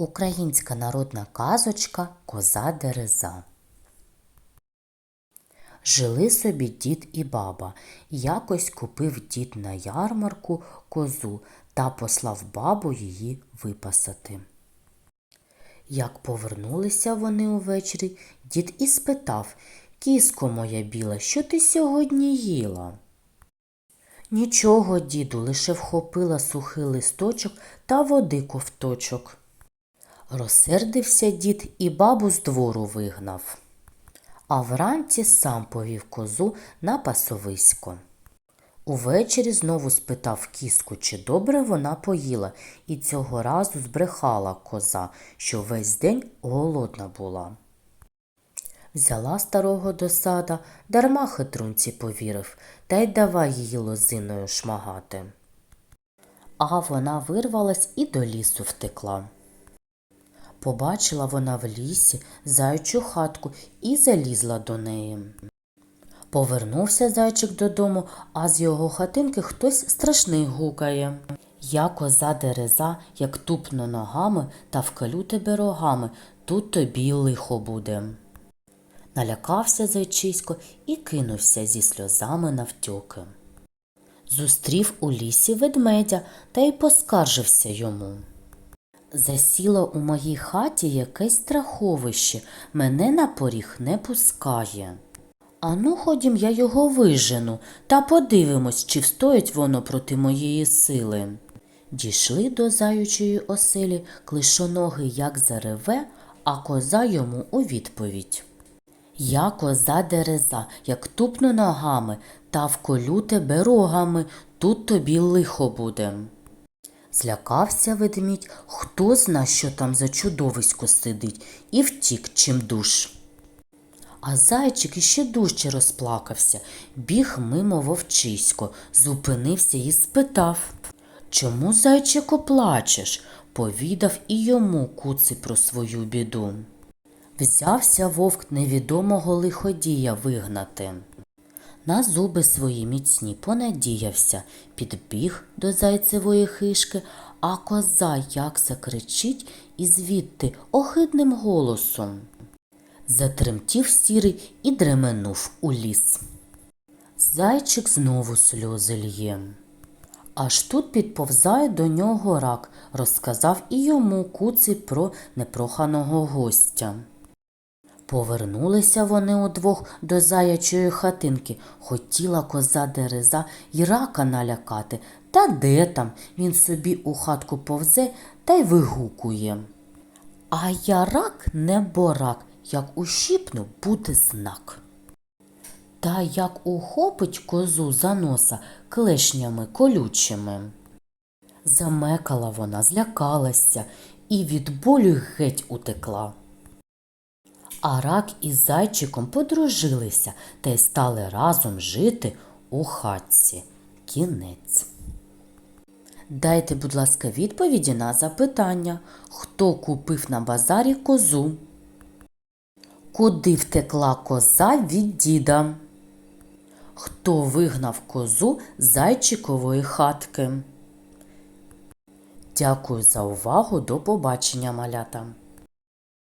Українська народна казочка Коза Дереза. Жили собі дід і баба. Якось купив дід на ярмарку козу та послав бабу її випасати. Як повернулися вони увечері, дід і спитав Кіско моя біла, що ти сьогодні їла? Нічого, діду, лише вхопила сухий листочок та води ковточок. Розсердився дід і бабу з двору вигнав. А вранці сам повів козу на пасовисько. Увечері знову спитав кіску, чи добре вона поїла, і цього разу збрехала коза, що весь день голодна була. Взяла старого до сада, дарма хитрунці повірив, та й давай її лозиною шмагати. А вона вирвалась і до лісу втекла. Побачила вона в лісі заячу хатку і залізла до неї. Повернувся зайчик додому, а з його хатинки хтось страшний гукає. Я коза дереза, як тупно ногами та вкалю тебе рогами, тут тобі лихо буде. Налякався зайчисько і кинувся зі сльозами навтьоки. Зустрів у лісі ведмедя та й поскаржився йому. Засіло у моїй хаті якесь страховище, мене на поріг не пускає. Ану, ходім, я його вижену та подивимось, чи встоїть воно проти моєї сили. Дійшли до заючої оселі, клишоногий як зареве, а коза йому у відповідь. Я коза дереза, як тупну ногами, та вколю тебе рогами, тут тобі лихо буде. Злякався ведмідь, хто зна, що там за чудовисько сидить, і втік чим душ. А зайчик іще дужче розплакався, біг мимо вовчисько, зупинився і спитав Чому, зайчику, плачеш? повідав і йому куци про свою біду. Взявся вовк невідомого лиходія вигнати. На зуби свої міцні понадіявся, підбіг до зайцевої хишки, а коза як закричить і звідти огидним голосом. Затремтів сірий і дременув у ліс. Зайчик знову сльози лє. Аж тут підповзає до нього рак, розказав і йому куций про непроханого гостя. Повернулися вони удвох до заячої хатинки. Хотіла коза дереза й рака налякати. Та де там? Він собі у хатку повзе та й вигукує. А я рак не борак, як ущипну, буде знак. Та як ухопить козу за носа клешнями колючими. Замекала вона, злякалася і від болю геть утекла. А рак із зайчиком подружилися та й стали разом жити у хатці. Кінець. Дайте, будь ласка, відповіді на запитання, хто купив на базарі козу? Куди втекла коза від діда? Хто вигнав козу з зайчикової хатки? Дякую за увагу. До побачення, малята.